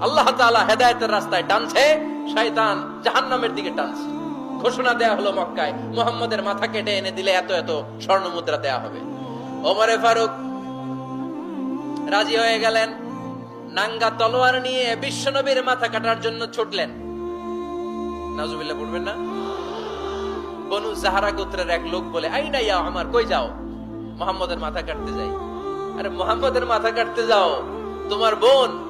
আল্লাহ তাআলা হেদায়েতের রাস্তায় টানছে, শয়তান জাহান্নামের দিকে টানছে। ঘোষণা দেয়া হলো মক্কায়, মোহাম্মদের মাথা কেটে এনে দিলে এত এত স্বর্ণ মুদ্রা দেয়া হবে। ওমরে ফারুক রাজি হয়ে গেলেন, নাঙ্গা তলোয়ার নিয়ে বিশ্বনবীর মাথা কাটার জন্য ছুটলেন। নাজুবিল্লাহ পড়বেন না? বনু জাহারা গোত্রের এক লোক বলে, আই না ইয়া আমার, কই যাও? মোহাম্মদের মাথা কাটতে যাই। আরে, মোহাম্মদের মাথা কাটতে যাও? তোমার বোন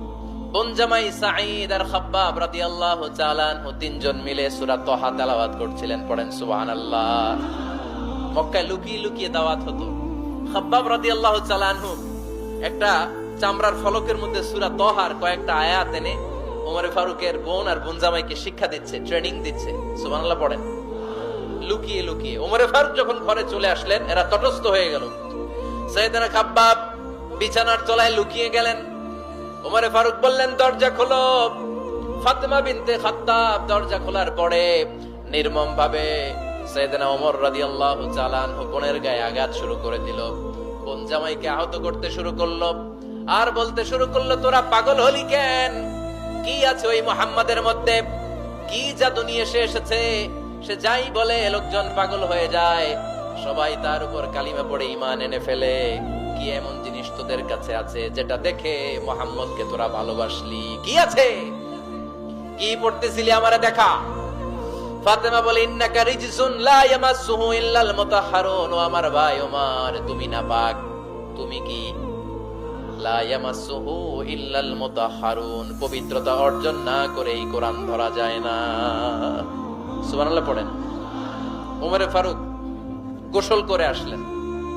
বোন সাঈদ আর তিনজন মিলে করছিলেন, পড়েন মক্কায় লুকিয়ে লুকিয়ে একটা চামড়ার ফলকের মধ্যে তহার কয়েকটা আয়াত এনে ওমরে ফারুকের বোন আর শিক্ষা দিচ্ছে ট্রেনিং দিচ্ছে। সুবহানাল্লাহ পড়েন। লুকিয়ে লুকিয়ে ওমরে ফারুক যখন ঘরে চলে আসলেন, এরা তটস্থ হয়ে গেল। সৈয়দনা খাব্বাব বিছানার তলায় লুকিয়ে গেলেন। ওমরে ফারুক বললেন, দরজা খোলো। ফাতেমা বিনতে খাত্তাব দরজা খোলার পরে নির্মম ভাবে সৈয়দনা ওমর রাদিয়াল্লাহু আনহু বোনের গায়ে আঘাত শুরু করে দিল। বোন জামাইকে আহত করতে শুরু করল। আর বলতে শুরু করল, তোরা পাগল হলি কেন? কি আছে ওই মোহাম্মদের মধ্যে? কি জাদু নিয়ে সে এসেছে? সে যাই বলে লোকজন পাগল হয়ে যায়। সবাই তার উপর কালিমা পড়ে ইমান এনে ফেলে। কি এমন জিনিস তোদের কাছে আছে যেটা দেখে মোহাম্মদকে তোরা ভালোবাসলি? কি আছে? কি পড়তেছিলি আমারে দেখা? ফাতেমা বলে, ইন্নাকা রিজসুন লা ইল্লাল মুতাহহারুন আমার ভাই ওমর, তুমি না পাক, তুমি কি? লা ইল্লাল মুতাহহারুন পবিত্রতা অর্জন না করে এই কোরআন ধরা যায় না। সুবহানাল্লাহ পড়েন। ওমরে ফারুক গোসল করে আসলেন।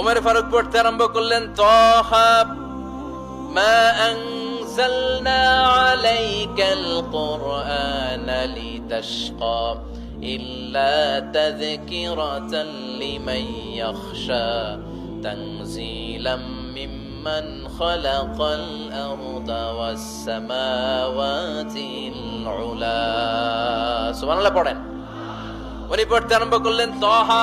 উমের ফারুক পড়তে আরম্ভ করলেন তহা ما أنزلنا عليك القرآن لتشقى إلا تذكرة لمن يخشى تنزيلا ممن خلق الأرض والسماوات العلا سبحان الله পড়েন উনি পড়তে আরম্ভ করলেন তহা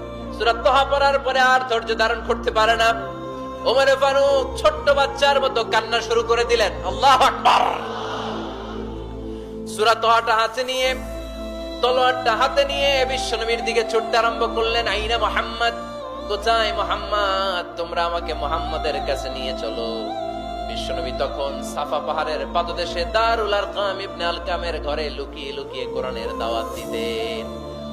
আর ধারণ করতে পারে না। ফারুক ছোট্ট বাচ্চার মতো কান্না শুরু করে দিলেন বিশ্বনবীর দিকে ছুটতে আরম্ভ করলেন, আইনা মোহাম্মদ, কোথায় মোহাম্মদ? তোমরা আমাকে মোহাম্মদের কাছে নিয়ে চলো। বিশ্বনবী তখন সাফা পাহাড়ের পাদদেশে দারুল আরকাম ইবনে আলকামের ঘরে লুকিয়ে লুকিয়ে কোরআনের দাওয়াত দিতেন।